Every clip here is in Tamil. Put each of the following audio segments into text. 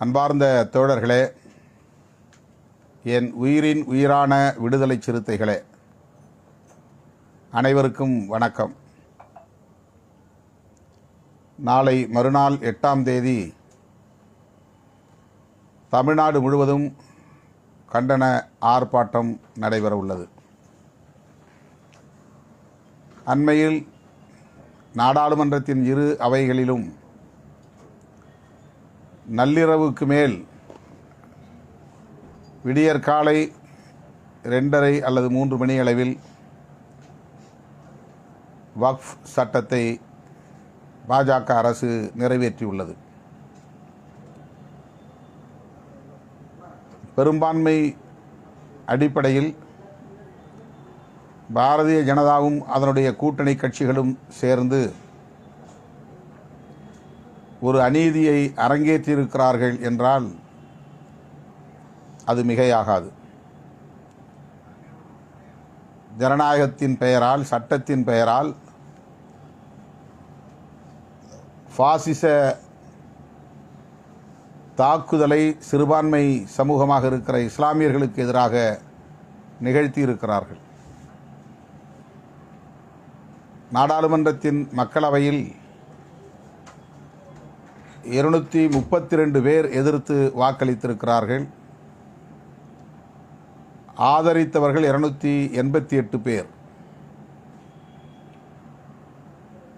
அன்பார்ந்த தோழர்களே என் உயிரின் உயிரான விடுதலை சிறுத்தைகளே அனைவருக்கும் வணக்கம். நாளை மறுநாள் எட்டாம் தேதி தமிழ்நாடு முழுவதும் கண்டன ஆர்ப்பாட்டம் நடைபெற உள்ளது அண்மையில் நாடாளுமன்றத்தின் இரு அவைகளிலும் நள்ளிரவுக்கு மேல் விடியற்காலை ரெண்டரை அல்லது மூன்று மணி அளவில் வக்ஃப் சட்டத்தை பாஜக அரசு நிறைவேற்றியுள்ளது. பெரும்பான்மை அடிப்படையில் பாரதிய ஜனதாவும் அதனுடைய கூட்டணி கட்சிகளும் சேர்ந்து ஒரு அநீதியை அரங்கேற்றியிருக்கிறார்கள் என்றால் அது மிகையாகாது. ஜனநாயகத்தின் பெயரால் சட்டத்தின் பெயரால் பாசிச தாக்குதலை சிறுபான்மை சமூகமாக இருக்கிற இஸ்லாமியர்களுக்கு எதிராக நிகழ்த்தியிருக்கிறார்கள். நாடாளுமன்றத்தின் மக்களவையில் இருநூற்றி முப்பத்தி ரெண்டு பேர் எதிர்த்து வாக்களித்திருக்கிறார்கள். ஆதரித்தவர்கள் இருநூற்றி எண்பத்தி எட்டு பேர்.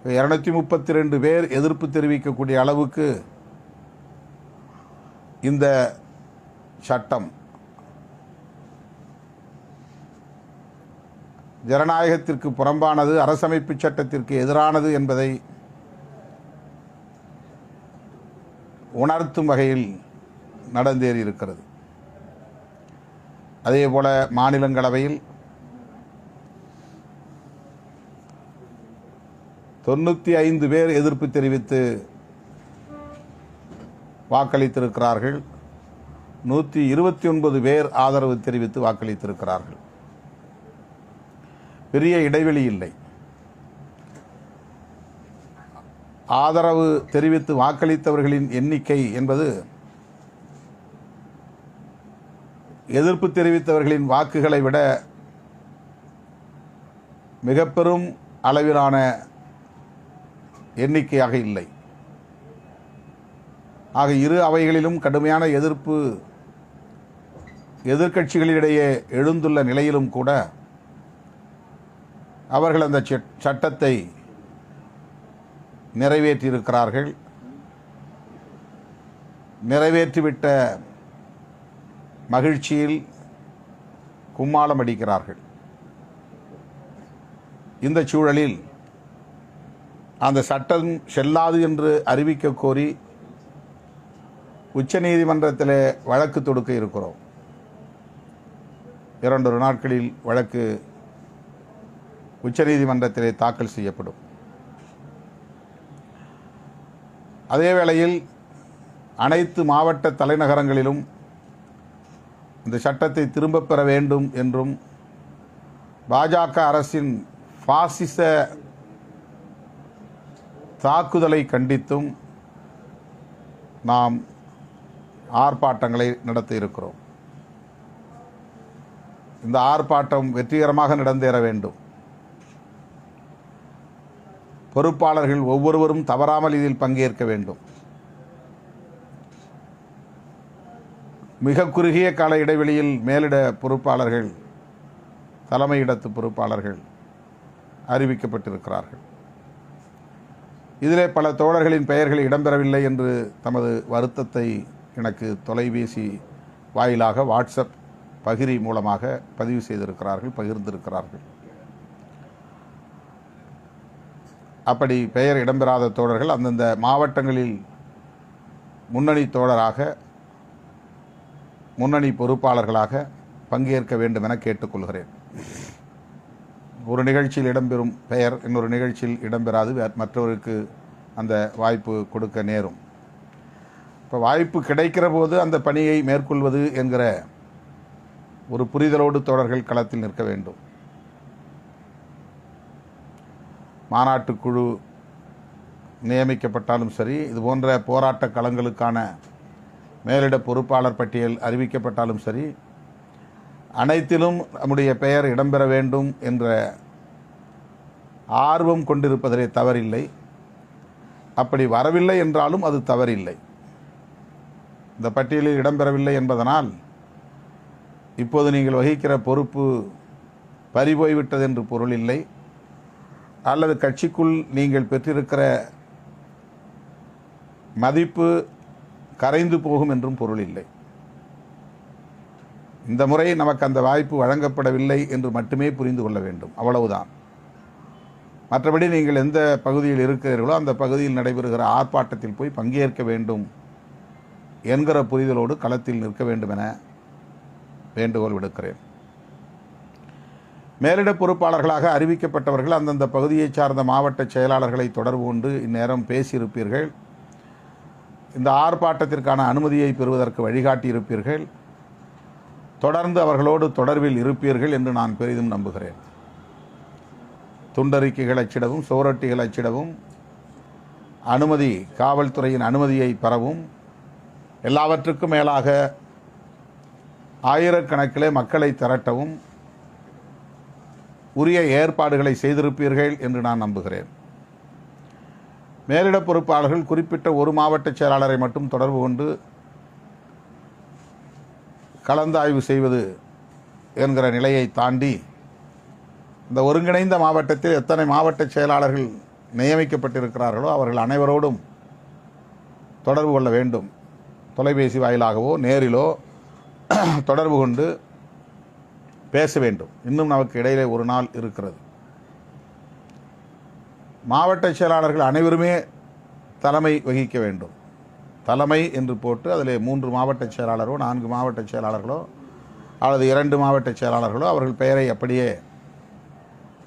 இருநூத்தி முப்பத்தி ரெண்டு பேர் எதிர்ப்பு தெரிவிக்கக்கூடிய அளவுக்கு இந்த சட்டம் ஜனநாயகத்திற்கு புறம்பானது அரசமைப்பு சட்டத்திற்கு எதிரானது என்பதை உணர்த்தும் வகையில் நடந்தேறி இருக்கிறது. அதே போல மாநிலங்களவையில் தொண்ணூற்றி ஐந்து பேர் எதிர்ப்பு தெரிவித்து வாக்களித்திருக்கிறார்கள். நூற்றி இருபத்தி ஒன்பது பேர் ஆதரவு தெரிவித்து வாக்களித்திருக்கிறார்கள். பெரிய இடைவெளி இல்லை. ஆதரவு தெரிவித்து வாக்களித்தவர்களின் எண்ணிக்கை என்பது எதிர்ப்பு தெரிவித்தவர்களின் வாக்குகளை விட மிக பெரும் அளவிலான எண்ணிக்கையாக இல்லை. ஆக இரு அவைகளிலும் கடுமையான எதிர்ப்பு எதிர்கட்சிகளிடையே எழுந்துள்ள நிலையிலும் கூட அவர்கள் அந்த சட்டத்தை நிறைவேற்றியிருக்கிறார்கள். நிறைவேற்றிவிட்ட மகிழ்ச்சியில் கும்மாளம் அடிக்கிறார்கள். இந்த சூழலில் அந்த சட்டம் செல்லாது என்று அறிவிக்க கோரி உச்சநீதிமன்றத்தில் வழக்கு தொடுக்க இருக்கிறோம். இரண்டொரு நாட்களில் வழக்கு உச்சநீதிமன்றத்திலே தாக்கல் செய்யப்படும். அதே வேளையில் அனைத்து மாவட்ட தலைநகரங்களிலும் இந்த சட்டத்தை திரும்பப் பெற வேண்டும் என்றும் பாஜக அரசின் பாசிச தாக்குதலை கண்டித்தும் நாம் ஆர்ப்பாட்டங்களை நடத்த இருக்கிறோம். இந்த ஆர்ப்பாட்டம் வெற்றிகரமாக நடந்தேற வேண்டும். பொறுப்பாளர்கள் ஒவ்வொருவரும் தவறாமல் இதில் பங்கேற்க வேண்டும். மிக குறுகிய கால இடைவெளியில் மேலிட பொறுப்பாளர்கள் தலைமையிடத்து பொறுப்பாளர்கள் அறிவிக்கப்பட்டிருக்கிறார்கள். இதிலே பல தோழர்களின் பெயர்கள் இடம்பெறவில்லை என்று தமது வருத்தத்தை எனக்கு தொலைபேசி வாயிலாக வாட்ஸ்அப் பகிரி மூலமாக பதிவு செய்திருக்கிறார்கள் பகிர்ந்திருக்கிறார்கள். அப்படி பெயர் இடம்பெறாத தோழர்கள் அந்தந்த மாவட்டங்களில் முன்னணி தோழராக முன்னணி பொறுப்பாளர்களாக பங்கேற்க வேண்டும் என கேட்டுக்கொள்கிறேன். ஒரு நிகழ்ச்சியில் இடம்பெறும் பெயர் இன்னொரு நிகழ்ச்சியில் இடம்பெறாது. மற்றவருக்கு அந்த வாய்ப்பு கொடுக்க நேரும். இப்போ வாய்ப்பு கிடைக்கிற போது அந்த பணியை மேற்கொள்வது என்கிற ஒரு புரிதலோடு தோழர்கள் களத்தில் நிற்க வேண்டும். மாநாட்டுக்குழு நியமிக்கப்பட்டாலும் சரி இது போன்ற போராட்ட களங்களுக்கான மேலிட பொறுப்பாளர் பட்டியல் அறிவிக்கப்பட்டாலும் சரி அனைத்திலும் நம்முடைய பெயர் இடம்பெற வேண்டும் என்ற ஆர்வம் கொண்டிருப்பதிலே தவறில்லை. அப்படி வரவில்லை என்றாலும் அது தவறில்லை. இந்த பட்டியலில் இடம்பெறவில்லை என்பதனால் இப்போது நீங்கள் வகிக்கிற பொறுப்பு பறிபோய்விட்டது என்று பொருள் இல்லை. அல்லது கட்சிக்குள் நீங்கள் பெற்றிருக்கிற மதிப்பு கரைந்து போகும் என்றும் பொருள் இல்லை. இந்த முறை நமக்கு அந்த வாய்ப்பு வழங்கப்படவில்லை என்று மட்டுமே புரிந்து கொள்ள வேண்டும். அவ்வளவுதான். மற்றபடி நீங்கள் எந்த பகுதியில் இருக்கிறீர்களோ அந்த பகுதியில் நடைபெறுகிற ஆர்ப்பாட்டத்தில் போய் பங்கேற்க வேண்டும் என்கிற புரிதலோடு களத்தில் நிற்க வேண்டும் என வேண்டுகோள் விடுக்கிறேன். மேலிட பொறுப்பாளர்களாக அறிவிக்கப்பட்டவர்கள் அந்தந்த பகுதியைச் சார்ந்த மாவட்ட செயலாளர்களை தொடர்பு கொண்டு இந்நேரம் பேசியிருப்பீர்கள். இந்த ஆர்ப்பாட்டத்திற்கான அனுமதியை பெறுவதற்கு வழிகாட்டியிருப்பீர்கள். தொடர்ந்து அவர்களோடு தொடர்பில் இருப்பீர்கள் என்று நான் பெரிதும் நம்புகிறேன். துண்டறிக்கைகள் அச்சிடவும் சுவரொட்டிகள் அச்சிடவும் அனுமதி காவல்துறையின் அனுமதியை பெறவும் எல்லாவற்றுக்கும் மேலாக ஆயிரக்கணக்கிலே மக்களை திரட்டவும் உரிய ஏற்பாடுகளை செய்திருப்பீர்கள் என்று நான் நம்புகிறேன். மேலிட பொறுப்பாளர்கள் குறிப்பிட்ட ஒரு மாவட்ட செயலாளரை மட்டும் தொடர்பு கொண்டு கலந்தாய்வு செய்வது என்கிற நிலையை தாண்டி இந்த ஒருங்கிணைந்த மாவட்டத்தில் எத்தனை மாவட்ட செயலாளர்கள் நியமிக்கப்பட்டிருக்கிறார்களோ அவர்கள் அனைவரோடும் தொடர்பு கொள்ள வேண்டும். தொலைபேசி வாயிலாகவோ நேரிலோ தொடர்பு கொண்டு பேச வேண்டும். இன்னும் நமக்கு இடையிலே ஒரு நாள் இருக்கிறது. மாவட்ட செயலாளர்கள் அனைவருமே தலைமை வகிக்க வேண்டும். தலைமை என்று போட்டு அதில் மூன்று மாவட்ட செயலாளரோ நான்கு மாவட்ட செயலாளர்களோ அல்லது இரண்டு மாவட்ட செயலாளர்களோ அவர்கள் பெயரை அப்படியே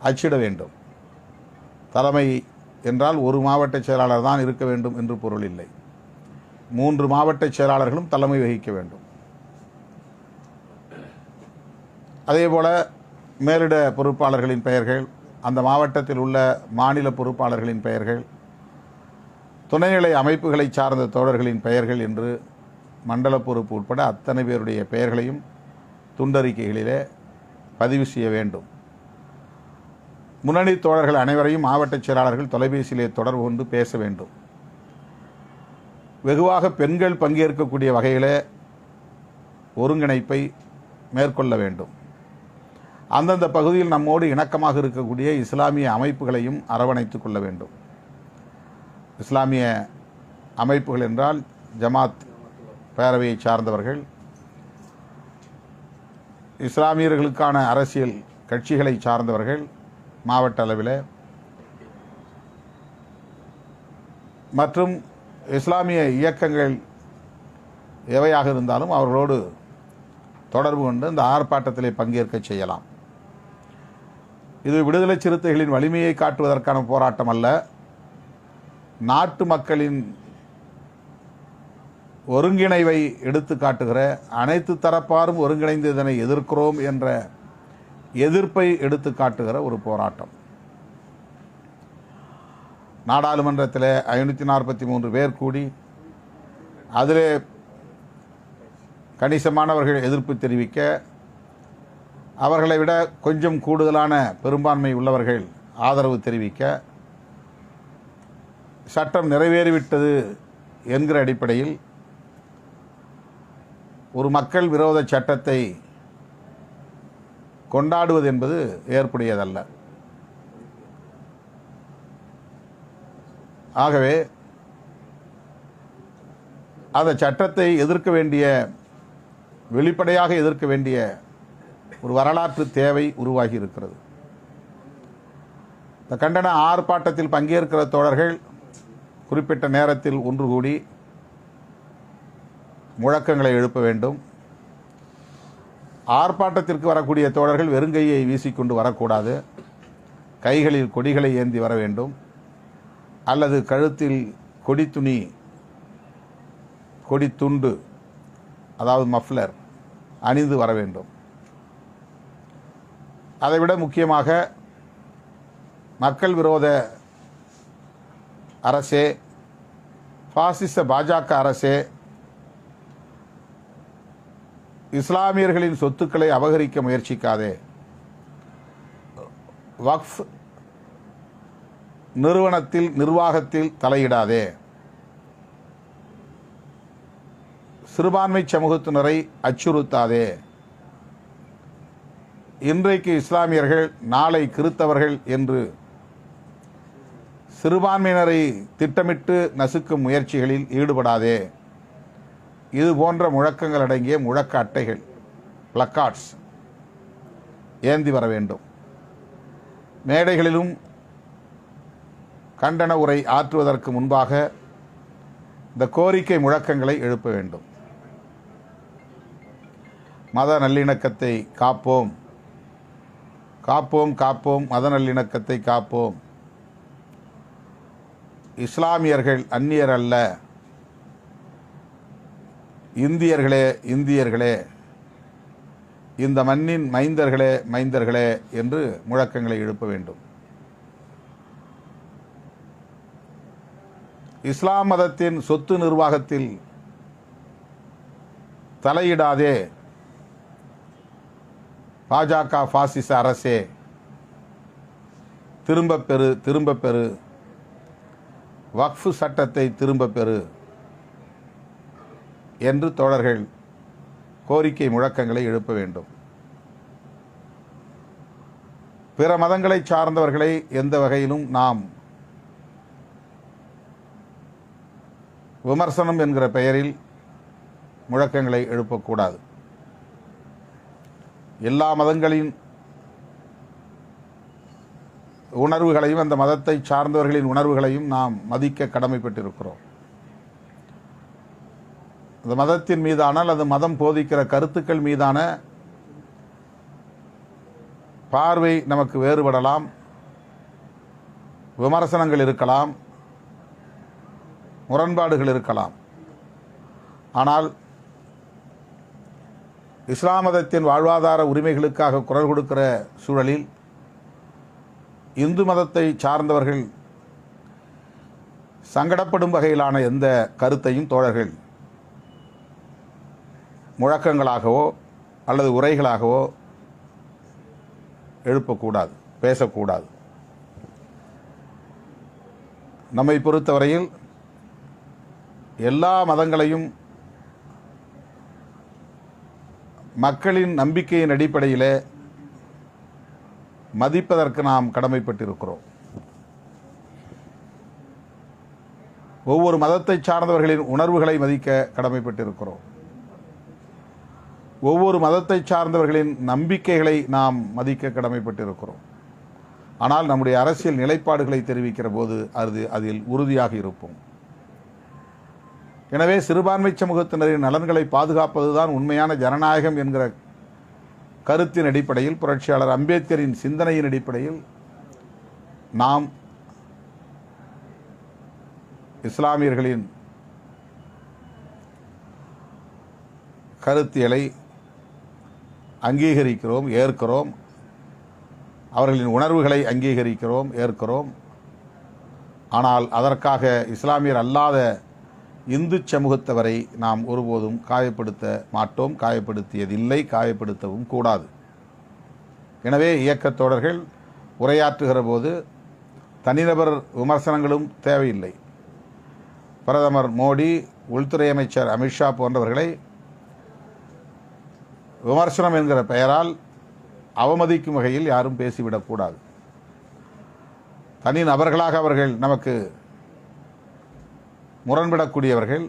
அச்சிட வேண்டும். தலைமை என்றால் ஒரு மாவட்ட செயலாளர் தான் இருக்க வேண்டும் என்று பொருள் இல்லை. மூன்று மாவட்ட செயலாளர்களும் தலைமை வகிக்க வேண்டும். அதேபோல மேலிட பொறுப்பாளர்களின் பெயர்கள் அந்த மாவட்டத்தில் உள்ள மாநில பொறுப்பாளர்களின் பெயர்கள் துணைநிலை அமைப்புகளை சார்ந்த தோழர்களின் பெயர்கள் என்று மண்டல பொறுப்பு உட்பட அத்தனை பேருடைய பெயர்களையும் துண்டறிக்கைகளிலே பதிவு செய்ய வேண்டும். முன்னணி தோழர்கள் அனைவரையும் மாவட்ட செயலாளர்கள் தொலைபேசியிலே தொடர்பு கொண்டு பேச வேண்டும். வெகுவாக பெண்கள் பங்கேற்கக்கூடிய வகையிலே ஒருங்கிணைப்பை மேற்கொள்ள வேண்டும். அந்தந்த பகுதியில் நம்மோடு இணக்கமாக இருக்கக்கூடிய இஸ்லாமிய அமைப்புகளையும் அரவணைத்துக் கொள்ள வேண்டும். இஸ்லாமிய அமைப்புகள் என்றால் ஜமாத் பேரவையை சார்ந்தவர்கள் இஸ்லாமியர்களுக்கான அரசியல் கட்சிகளை சார்ந்தவர்கள் மாவட்ட அளவில் மற்றும் இஸ்லாமிய இயக்கங்கள் எவையாக இருந்தாலும் அவர்களோடு தொடர்பு கொண்டு இந்த ஆர்ப்பாட்டத்திலே பங்கேற்க செய்யலாம். இது விடுதலை சிறுத்தைகளின் வலிமையை காட்டுவதற்கான போராட்டம் அல்ல. நாட்டு மக்களின் ஒருங்கிணைவை எடுத்து காட்டுகிற அனைத்து தரப்பாரும் ஒருங்கிணைந்து இதனை எதிர்க்கிறோம் என்ற எதிர்ப்பை எடுத்து காட்டுகிற ஒரு போராட்டம். நாடாளுமன்றத்தில் ஐநூற்றி நாற்பத்தி மூன்று பேர் கூடி அதிலே கணிசமானவர்கள் எதிர்ப்பு தெரிவிக்க அவர்களை விட கொஞ்சம் கூடுதலான பெரும்பான்மை உள்ளவர்கள் ஆதரவு தெரிவிக்க சட்டம் நிறைவேறிவிட்டது என்கிற அடிப்படையில் ஒரு மக்கள் விரோத சட்டத்தை கொண்டாடுவது என்பது ஏற்புடையதல்ல. ஆகவே அந்த சட்டத்தை எதிர்க்க வேண்டிய வெளிப்படையாக எதிர்க்க வேண்டிய ஒரு வரலாற்று தேவை உருவாகி இருக்கிறது. இந்த கண்டன ஆர்ப்பாட்டத்தில் பங்கேற்கிற தோழர்கள் குறிப்பிட்ட நேரத்தில் ஒன்று கூடி முழக்கங்களை எழுப்ப வேண்டும். ஆர்ப்பாட்டத்திற்கு வரக்கூடிய தோழர்கள் வெறுங்கையை வீசிக்கொண்டு வரக்கூடாது. கைகளில் கொடிகளை ஏந்தி வர வேண்டும். அல்லது கழுத்தில் கொடி துணி கொடி துண்டு அதாவது மஃப்ளர் அணிந்து வர வேண்டும். அதைவிட முக்கியமாக மக்கள் விரோத அரசே பாசிச பாஜக அரசே இஸ்லாமியர்களின் சொத்துக்களை அபகரிக்க முயற்சிக்காதே. வக்ஃப் நிறுவனத்தில் நிர்வாகத்தில் தலையிடாதே. சிறுபான்மை சமூகத்தினரை அச்சுறுத்தாதே. இன்றைக்கு இஸ்லாமியர்கள் நாளை கிறித்தவர்கள் என்று சிறுபான்மையினரை திட்டமிட்டு நசுக்கும் முயற்சிகளில் ஈடுபடாதே. இது போன்ற முழக்கங்கள் அடங்கிய முழக்க அட்டைகள் பிளக்கார்ட்ஸ் ஏந்தி வர வேண்டும். மேடைகளிலும் கண்டன உரை ஆற்றுவதற்கு முன்பாக இந்த கோரிக்கை முழக்கங்களை எழுப்ப வேண்டும். மத நல்லிணக்கத்தை காப்போம். காப்போம் காப்போம் மத நல்லிணக்கத்தை காப்போம். இஸ்லாமியர்கள் அந்நியர் அல்ல. இந்தியர்களே இந்தியர்களே. இந்த மண்ணின் மைந்தர்களே மைந்தர்களே என்று முழக்கங்களை எழுப்ப வேண்டும். இஸ்லாம் மதத்தின் சொத்து நிர்வாகத்தில் தலையிடாதே. பாஜக பாசிச அரசே. திரும்பப் பெறு திரும்பப் பெறு. வக்ஃபு சட்டத்தை திரும்பப் பெறு. என்று தோழர்கள் கோரிக்கை முழக்கங்களை எழுப்ப வேண்டும். பிற மதங்களை சார்ந்தவர்களை எந்த வகையிலும் நாம் விமர்சனம் என்கிற பெயரில் முழக்கங்களை எழுப்பக்கூடாது. எல்லா மதங்களின் உணர்வுகளையும் அந்த மதத்தை சார்ந்தவர்களின் உணர்வுகளையும் நாம் மதிக்க கடமைப்பட்டிருக்கிறோம். அந்த மதத்தின் மீதான அல்லது மதம் போதிக்கிற கருத்துக்கள் மீதான பார்வை நமக்கு வேறுபடலாம். விமர்சனங்கள் இருக்கலாம். முரண்பாடுகள் இருக்கலாம். ஆனால் இஸ்லாம் மதத்தின் வாழ்வாதார உரிமைகளுக்காக குரல் கொடுக்கிற சூழலில் இந்து மதத்தை சார்ந்தவர்கள் சங்கடப்படும் வகையிலான எந்த கருத்தையும் தோழர்கள் முழக்கங்களாகவோ அல்லது உரைகளாகவோ எழுப்பக்கூடாது பேசக்கூடாது. நம்மை பொறுத்தவரையில் எல்லா மதங்களையும் மக்களின் நம்பிக்கையின் அடிப்படையில் மதிப்பதற்கு நாம் கடமைப்பட்டிருக்கிறோம். ஒவ்வொரு மதத்தை சார்ந்தவர்களின் உணர்வுகளை மதிக்க கடமைப்பட்டிருக்கிறோம். ஒவ்வொரு மதத்தை சார்ந்தவர்களின் நம்பிக்கைகளை நாம் மதிக்க கடமைப்பட்டிருக்கிறோம். ஆனால் நம்முடைய அரசியல் நிலைப்பாடுகளை தெரிவிக்கிற போது அது அதில் உறுதியாக இருப்போம். எனவே சிறுபான்மை சமூகத்தினரின் நலன்களை பாதுகாப்பதுதான் உண்மையான ஜனநாயகம் என்கிற கருத்தின் அடிப்படையில் புரட்சியாளர் அம்பேத்கரின் சிந்தனையின் அடிப்படையில் நாம் இஸ்லாமியர்களின் கருத்தியலை அங்கீகரிக்கிறோம் ஏற்கிறோம். அவர்களின் உணர்வுகளை அங்கீகரிக்கிறோம் ஏற்கிறோம். ஆனால் அதற்காக இஸ்லாமியர் அல்லாத இந்து சமூகத்தவரை நாம் ஒருபோதும் காயப்படுத்த மாட்டோம் காயப்படுத்தியதில்லை காயப்படுத்தவும் கூடாது. எனவே இயக்கத் தோழர்கள் உரையாற்றுகிற போது தனிநபர் விமர்சனங்களும் தேவையில்லை. பிரதமர் மோடி உள்துறை அமைச்சர் அமித்ஷா போன்றவர்களை விமர்சனம் என்கிற பெயரால் அவமதிக்கும் வகையில் யாரும் பேசிவிடக்கூடாது. தனி நபர்களாக அவர்கள் நமக்கு முரண்படக்கூடியவர்கள்.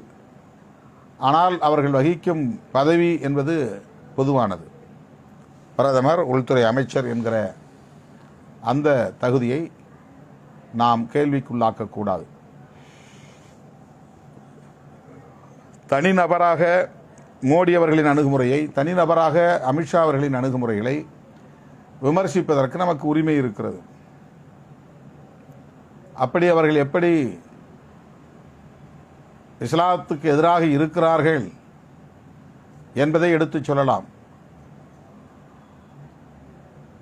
ஆனால் அவர்கள் வகிக்கும் பதவி என்பது பொதுவானது. பிரதமர் உள்துறை அமைச்சர் என்கிற அந்த தகுதியை நாம் கேள்விக்குள்ளாக்கக்கூடாது தனிநபராக மோடி அவர்களின் அணுகுமுறையை தனிநபராக அமித்ஷா அவர்களின் அணுகுமுறைகளை விமர்சிப்பதற்கு நமக்கு உரிமை இருக்கிறது. அப்படி அவர்கள் எப்படி இஸ்லாத்துக்கு எதிராக இருக்கிறார்கள் என்பதை எடுத்துச் சொல்லலாம்.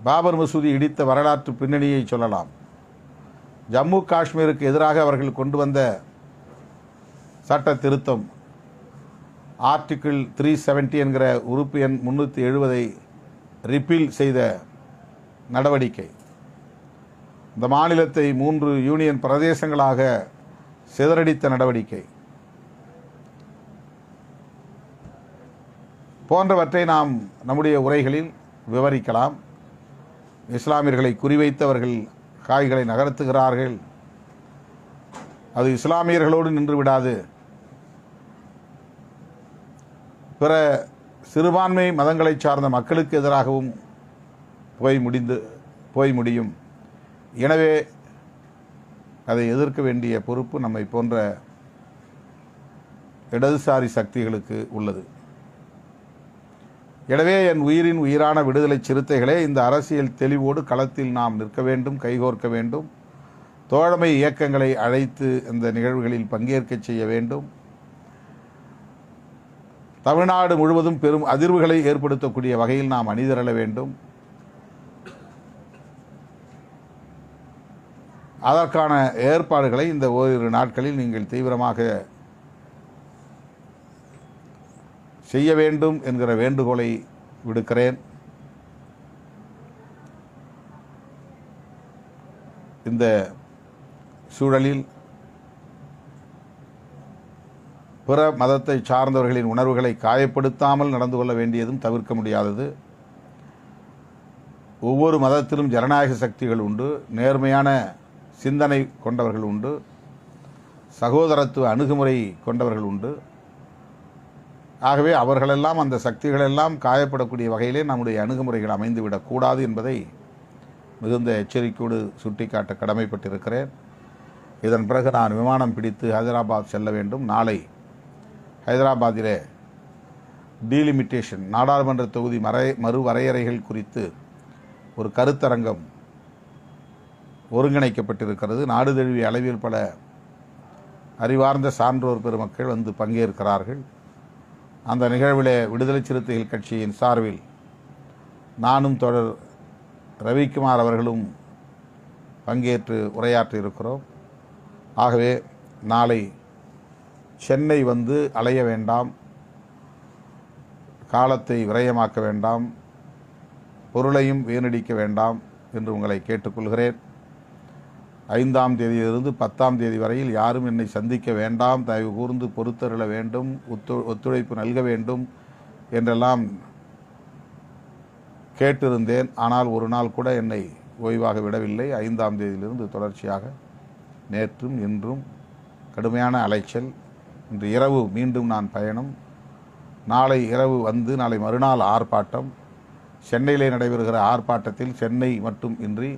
பாபர் மசூதி இடித்த வரலாற்று பின்னணியை சொல்லலாம். ஜம்மு காஷ்மீருக்கு எதிராக அவர்கள் கொண்டு வந்த சட்ட திருத்தம் ஆர்டிக்கிள் த்ரீ செவன்ட்டி என்கிற உறுப்பு எண் முன்னூற்றி எழுபதை ரிப்பீல் செய்த நடவடிக்கை. இந்த மாநிலத்தை மூன்று யூனியன் பிரதேசங்களாக சிதறடித்த நடவடிக்கை. போன்றவற்றை நாம் நம்முடைய உரைகளில் விவரிக்கலாம். இஸ்லாமியர்களை குறிவைத்தவர்கள் காய்களை நகர்த்துகிறார்கள். அது இஸ்லாமியர்களோடு நின்று விடாது. பிற சிறுபான்மை மதங்களை சார்ந்த மக்களுக்கு எதிராகவும் போய் முடிந்து போய் முடியும். எனவே அதை எதிர்க்க வேண்டிய பொறுப்பு நம்மை போன்ற இடதுசாரி சக்திகளுக்கு உள்ளது. எனவே என் உயிரின் உயிரான விடுதலை சிறுத்தைகளே இந்த அரசியல் தெளிவோடு களத்தில் நாம் நிற்க வேண்டும் கைகோர்க்க வேண்டும். தோழமை இயக்கங்களை அழைத்து இந்த நிகழ்வுகளில் பங்கேற்கச் செய்ய வேண்டும். தமிழ்நாடு முழுவதும் பெரும் அதிர்வுகளை ஏற்படுத்தக்கூடிய வகையில் நாம் அணிதிரள வேண்டும். அதற்கான ஏற்பாடுகளை இந்த ஓரிரு நாட்களில் நீங்கள் தீவிரமாக செய்ய வேண்டும் என்கிற வேண்டுகோளை விடுக்கிறேன். இந்த சூழலில் பிற மதத்தை சார்ந்தவர்களின் உணர்வுகளை காயப்படுத்தாமல் நடந்து கொள்ள வேண்டியதும் தவிர்க்க முடியாதது. ஒவ்வொரு மதத்திலும் ஜனநாயக சக்திகள் உண்டு நேர்மையான சிந்தனை கொண்டவர்கள் உண்டு சகோதரத்துவ அணுகுமுறை கொண்டவர்கள் உண்டு. ஆகவே அவர்களெல்லாம் அந்த சக்திகளெல்லாம் காயப்படக்கூடிய வகையிலே நம்முடைய அணுகுமுறைகள் அமைந்துவிடக்கூடாது என்பதை மிகுந்த எச்சரிக்கையோடு சுட்டிக்காட்ட கடமைப்பட்டிருக்கிறேன். இதன் பிறகு நான் விமானம் பிடித்து ஹைதராபாத் செல்ல வேண்டும். நாளை ஹைதராபாத்திலே டீலிமிட்டேஷன் நாடாளுமன்ற தொகுதி மறை மறுவரையறைகள் குறித்து ஒரு கருத்தரங்கம் ஒருங்கிணைக்கப்பட்டிருக்கிறது. நாடு தழுவிய அளவில் பல அறிவார்ந்த சான்றோர் பெருமக்கள் வந்து பங்கேற்கிறார்கள். அந்த நிகழ்விலே விடுதலை சிறுத்தைகள் கட்சியின் சார்பில் நானும் தொடர் ரவிக்குமார் அவர்களும் பங்கேற்று உரையாற்ற இருக்கிறோம் ஆகவே நாளை சென்னை வந்து அலைய வேண்டாம். காலத்தை விரயமாக்க வேண்டாம். பொருளையும் வீணடிக்க வேண்டாம் என்று உங்களை கேட்டுக்கொள்கிறேன். ஐந்தாம் தேதியிலிருந்து பத்தாம் தேதி வரையில் யாரும் என்னை சந்திக்க வேண்டாம் தயவு கூர்ந்து பொறுத்தருள வேண்டும் ஒத்து ஒத்துழைப்பு நல்க வேண்டும் என்றெல்லாம் கேட்டிருந்தேன். ஆனால் ஒரு நாள் கூட என்னை ஓய்வாக விடவில்லை. ஐந்தாம் தேதியிலிருந்து தொடர்ச்சியாக நேற்றும் இன்றும் கடுமையான அலைச்சல். இன்று இரவு மீண்டும் நான் பயணம். நாளை இரவு வந்து நாளை மறுநாள் ஆர்ப்பாட்டம். சென்னையிலே நடைபெறுகிற ஆர்ப்பாட்டத்தில் சென்னை மட்டும் இன்றி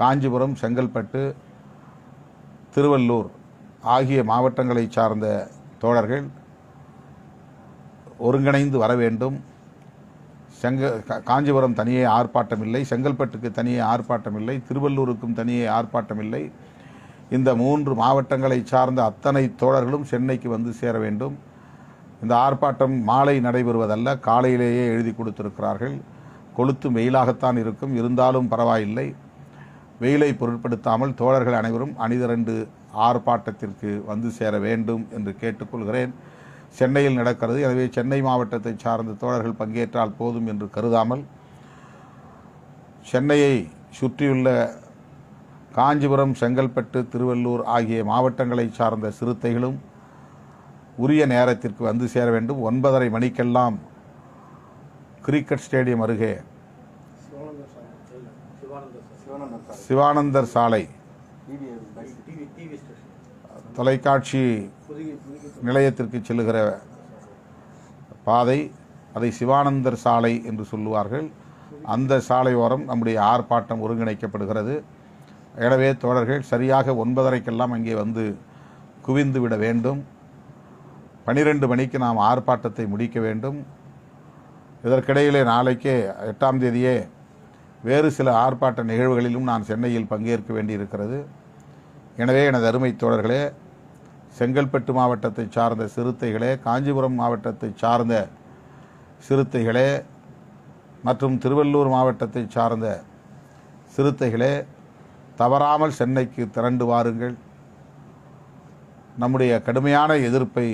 காஞ்சிபுரம் செங்கல்பட்டு திருவள்ளூர் ஆகிய மாவட்டங்களை சார்ந்த தோழர்கள் ஒருங்கிணைந்து வர வேண்டும். செங்க காஞ்சிபுரம் தனியே ஆர்ப்பாட்டம் இல்லை செங்கல்பட்டுக்கு தனியே ஆர்ப்பாட்டம் இல்லை திருவள்ளூருக்கும் தனியே ஆர்ப்பாட்டம் இல்லை இந்த மூன்று மாவட்டங்களை சார்ந்த அத்தனை தோழர்களும் சென்னைக்கு வந்து சேர வேண்டும். இந்த ஆர்ப்பாட்டம் மாலை நடைபெறுவதல்ல காலையிலேயே எழுதி கொடுத்திருக்கிறார்கள். கொளுத்து வெயிலாகத்தான் இருக்கும் இருந்தாலும் பரவாயில்லை. வெயிலை பொருட்படுத்தாமல் தோழர்கள் அனைவரும் அணிதிரண்டு ஆர்ப்பாட்டத்திற்கு வந்து சேர வேண்டும் என்று கேட்டுக்கொள்கிறேன். சென்னையில் நடக்கிறது. எனவே சென்னை மாவட்டத்தை சார்ந்த தோழர்கள் பங்கேற்றால் போதும் என்று கருதாமல் சென்னையை சுற்றியுள்ள காஞ்சிபுரம் செங்கல்பட்டு திருவள்ளூர் ஆகிய மாவட்டங்களை சார்ந்த சிறுத்தைகளும் உரிய நேரத்திற்கு வந்து சேர வேண்டும். ஒன்பதரை மணிக்கெல்லாம் கிரிக்கெட் ஸ்டேடியம் அருகே சிவானந்தர் சாலை. தொலைக்காட்சி நிலையத்திற்கு செல்லுகிற பாதை அதை சிவானந்தர் சாலை என்று சொல்லுவார்கள். அந்த சாலையோரம் நம்முடைய ஆர்ப்பாட்டம் ஒருங்கிணைக்கப்படுகிறது. எனவே தோழர்கள் சரியாக ஒன்பதரைக்கெல்லாம் அங்கே வந்து குவிந்து விட வேண்டும். பனிரெண்டு மணிக்கு நாம் ஆர்ப்பாட்டத்தை முடிக்க வேண்டும். இதற்கிடையிலே நாளைக்கே எட்டாம் தேதியே வேறு சில ஆர்ப்பாட்ட நிகழ்வுகளிலும் நான் சென்னையில் பங்கேற்க வேண்டியிருக்கிறது. எனவே எனது அருமை தோழர்களே செங்கல்பட்டு மாவட்டத்தை சார்ந்த சிறுத்தைகளே காஞ்சிபுரம் மாவட்டத்தை சார்ந்த சிறுத்தைகளே மற்றும் திருவள்ளூர் மாவட்டத்தை சார்ந்த சிறுத்தைகளே தவறாமல் சென்னைக்கு திரண்டு வாருங்கள். நம்முடைய கடுமையான எதிர்ப்பை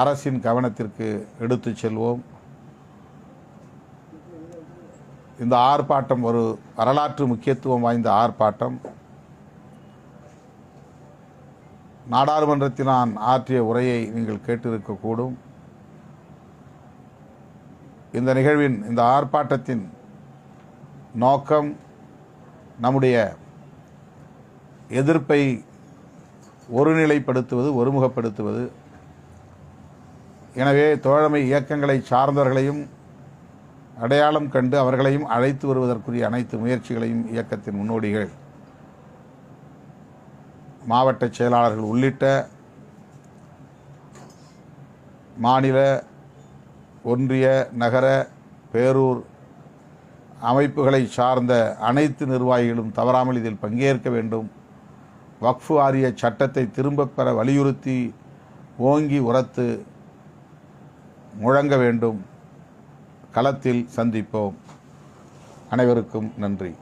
அரசின் கவனத்திற்கு எடுத்துச் செல்வோம். இந்த ஆர்ப்பாட்டம் ஒரு வரலாற்று முக்கியத்துவம் வாய்ந்த ஆர்ப்பாட்டம். நாடாளுமன்றத்தில் நான் ஆற்றிய உரையை நீங்கள் கேட்டிருக்கக்கூடும் இந்த நிகழ்வின் இந்த ஆர்ப்பாட்டத்தின் நோக்கம் நம்முடைய எதிர்ப்பை ஒருநிலைப்படுத்துவது ஒருமுகப்படுத்துவது. எனவே தோழமை இயக்கங்களை சார்ந்தவர்களையும் அடையாளம் கண்டு அவர்களையும் அழைத்து வருவதற்குரிய அனைத்து முயற்சிகளையும் இயக்கத்தின் முன்னோடிகள் மாவட்ட செயலாளர்கள் உள்ளிட்ட மாநில ஒன்றிய நகர பேரூர் அமைப்புகளை சார்ந்த அனைத்து நிர்வாகிகளும் தவறாமல் இதில் பங்கேற்க வேண்டும். வக்ஃபு வாரிய சட்டத்தை திரும்பப் பெற வலியுறுத்தி ஓங்கி உரத்து முழங்க வேண்டும். களத்தில் சந்திப்போம். அனைவருக்கும் நன்றி.